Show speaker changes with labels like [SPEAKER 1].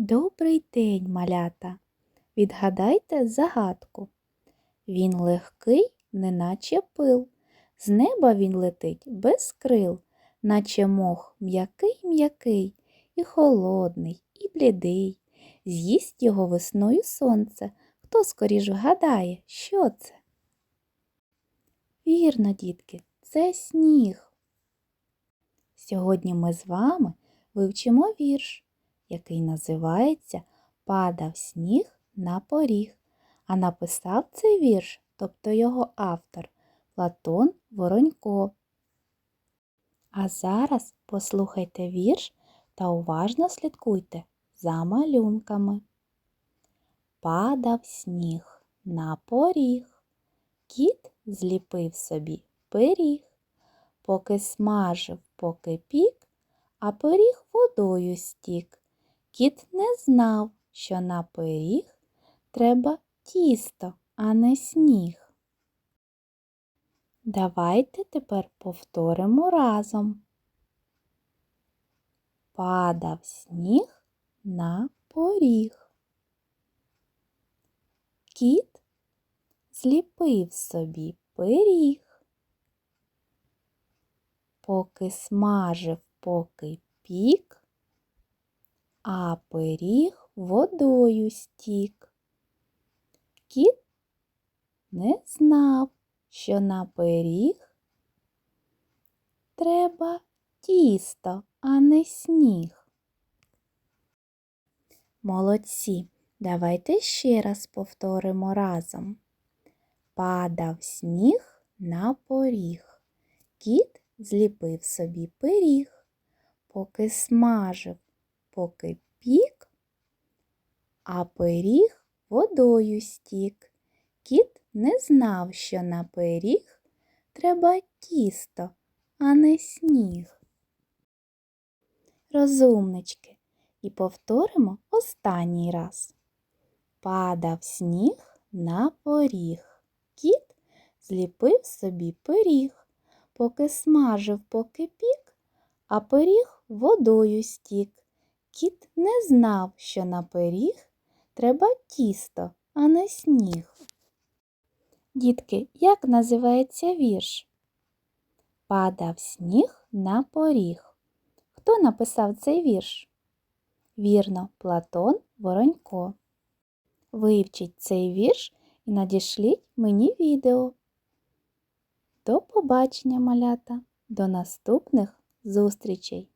[SPEAKER 1] Добрий день, малята! Відгадайте загадку. Він легкий, неначе пил. З неба він летить без крил, наче мох м'який м'який, і холодний, і блідий. З'їсть його весною сонце. Хто скоріш вгадає, що це? Вірно, дітки, це сніг. Сьогодні ми з вами вивчимо вірш який називається Падав сніг на поріг. А написав цей вірш, тобто його автор Платон Воронько. А зараз послухайте вірш та уважно слідкуйте за малюнками. Падав сніг на поріг, кіт зліпив собі пиріг, поки смажив, поки пік, а пиріг водою стік. Кіт не знав, що на пиріг треба тісто, а не сніг. Давайте тепер повторимо разом. Падав сніг на поріг. Кіт зліпив собі пиріг. Поки смажив, поки пік, а пиріг водою стік. Кіт не знав, що на пиріг треба тісто, а не сніг. Молодці, давайте ще раз повторимо разом. Падав сніг на поріг. Кіт зліпив собі пиріг, поки смажив, поки пік, а пиріг водою стік. Кіт не знав, що на пиріг треба тісто, а не сніг. Розумнички, і повторимо останній раз. Падав сніг на поріг. Кіт зліпив собі пиріг, поки смажив, поки пік, а пиріг водою стік. Кіт не знав, що на пиріг треба тісто, а не сніг. Дітки, як називається вірш? Падав сніг на поріг. Хто написав цей вірш? Вірно, Платон Воронько. Вивчіть цей вірш і надішліть мені відео. До побачення, малята, до наступних зустрічей!